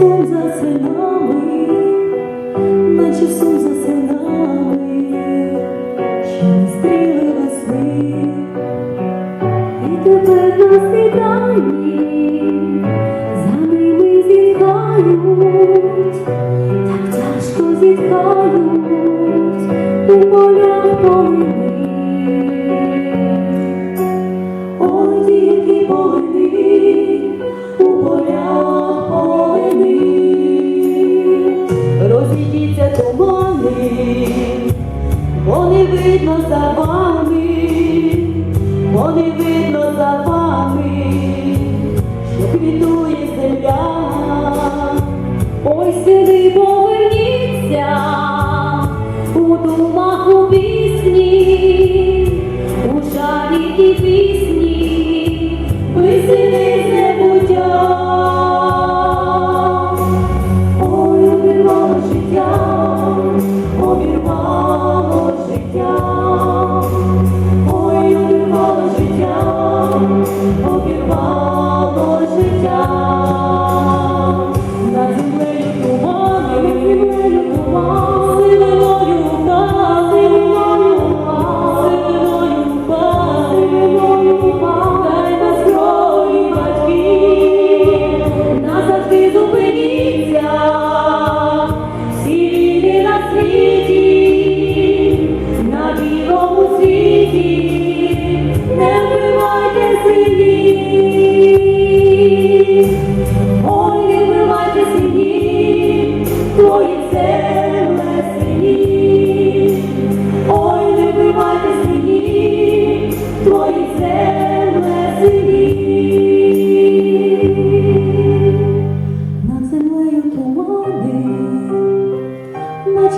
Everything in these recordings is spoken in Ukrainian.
сон засинали, наче сон засинали, ще не стріли росли. не видно за вами, бо не видно за вами, що квітує земля.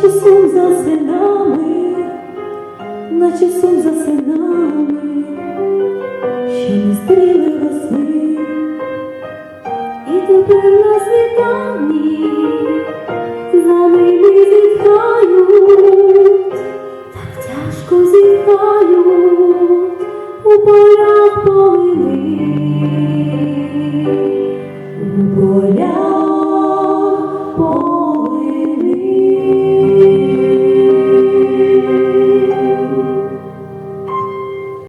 наче сум за синами, наче сум за синами, що не стріли росли, і тепер на світанні за ними зітхають, так тяжко зітхають у полях полини, у полях.